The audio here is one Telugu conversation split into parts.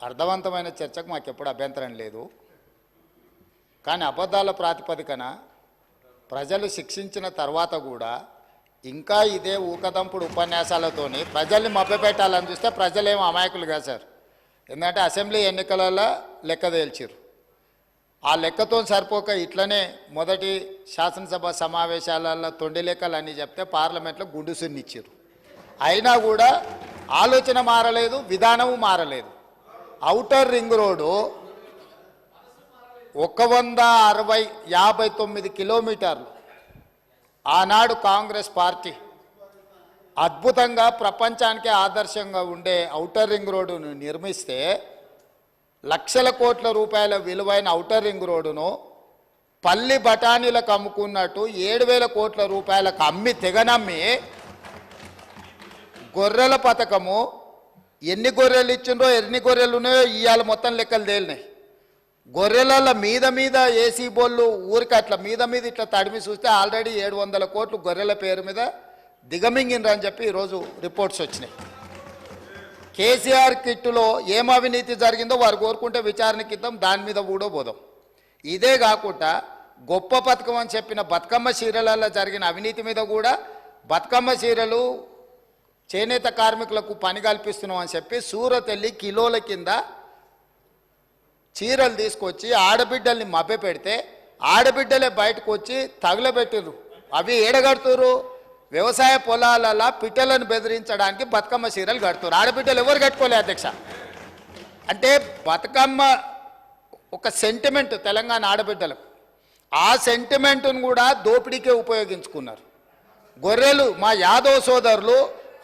అర్థవంతమైన చర్చకు మాకు ఎప్పుడు అభ్యంతరం లేదు. కానీ అబద్ధాల ప్రాతిపదికన ప్రజలు శిక్షించిన తర్వాత కూడా ఇంకా ఇదే ఊకదంపుడు ఉపన్యాసాలతోని ప్రజల్ని మభ్యపెట్టాలని చూస్తే ప్రజలేం అమాయకులు కాదు సార్. ఎందుకంటే అసెంబ్లీ ఎన్నికలలో లెక్క తేల్చారు ఆ లెక్కతో సరిపోక ఇట్లనే మొదటి శాసనసభ సమావేశాలలో తొండి లెక్కలు అని చెప్తే పార్లమెంట్లో గుండుసున్నిచ్చారు అయినా కూడా ఆలోచన మారలేదు విధానము మారలేదు. ఔటర్ రింగ్ రోడ్డు ఒక వంద అరవై యాభై తొమ్మిది కిలోమీటర్లు. ఆనాడు కాంగ్రెస్ పార్టీ అద్భుతంగా ప్రపంచానికే ఆదర్శంగా ఉండే ఔటర్ రింగ్ రోడ్డును నిర్మిస్తే లక్షల కోట్ల రూపాయల విలువైన ఔటర్ రింగ్ రోడ్డును పల్లి బఠానీలకు అమ్ముకున్నట్టు ఏడు వేల కోట్ల రూపాయలకు అమ్మి తెగనమ్మి గొర్రెల పథకము ఎన్ని గొర్రెలు ఇచ్చిండ్రో ఎన్ని గొర్రెలు ఉన్నాయో ఇవాళ మొత్తం లెక్కలు తేలినాయి. గొర్రెల మీద మీద ఏసీ బోళ్ళు ఊరికి అట్లా మీద మీద ఇట్లా తడిమి చూస్తే ఆల్రెడీ ఏడు వందల కోట్లు గొర్రెల పేరు మీద దిగమింగిండ్రు అని చెప్పి ఈరోజు రిపోర్ట్స్ వచ్చినాయి. కేసీఆర్ కిట్టులో ఏం అవినీతి జరిగిందో వారు కోరుకుంటే విచారణ ఇద్దాం దాని మీద కూడా పోదాం ఇదే కాకుండా గొప్ప పథకం అని చెప్పిన బతుకమ్మ చీరలలో జరిగిన అవినీతి మీద కూడా బతుకమ్మ చీరలు చేనేత కార్మికులకు పని కల్పిస్తున్నాం అని చెప్పి సూరత్ వెళ్ళి కిలోల కింద చీరలు తీసుకొచ్చి ఆడబిడ్డల్ని మభ్య పెడితే ఆడబిడ్డలే బయటకు వచ్చి తగులబెట్టిర్రు. అవి ఏడగడుతురు వ్యవసాయ పొలాలలో పిట్టలను బెదిరించడానికి బతుకమ్మ చీరలు కడుతున్నారు ఆడబిడ్డలు ఎవరు కట్టుకోలే అధ్యక్ష? అంటే బతుకమ్మ ఒక సెంటిమెంట్ తెలంగాణ ఆడబిడ్డలకు. ఆ సెంటిమెంట్ను కూడా దోపిడీకే ఉపయోగించుకున్నారు. గొర్రెలు మా యాదవ్ సోదరులు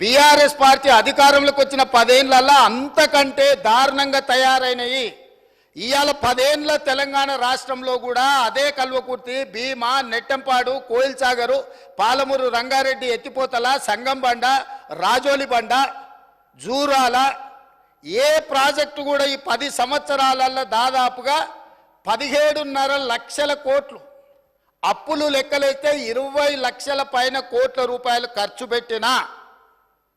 బీఆర్ఎస్ పార్టీ అధికారంలోకి వచ్చిన పదేళ్ళలో అంతకంటే దారుణంగా తయారైనవి ఇవాళ పదేండ్ల తెలంగాణ రాష్ట్రంలో కూడా అదే కల్వకుర్తి భీమా నెట్టంపాడు కోయిల్సాగరు పాలమూరు రంగారెడ్డి ఎత్తిపోతల సంగంబండ రాజోలి బండ జూరాల ఏ ప్రాజెక్టు కూడా ఈ పది సంవత్సరాలలో దాదాపుగా పదిహేడున్నర లక్షల కోట్లు అప్పులు లెక్కలైతే ఇరవై లక్షల పైన కోట్ల రూపాయలు ఖర్చు పెట్టినా.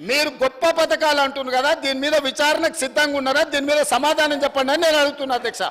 మీరు గొప్ప పథకాలు అంటున్నారు కదా దీని మీద విచారణకు సిద్ధంగా ఉన్నారా దీని మీద సమాధానం చెప్పండి అని నేను అడుగుతున్నా అధ్యక్ష.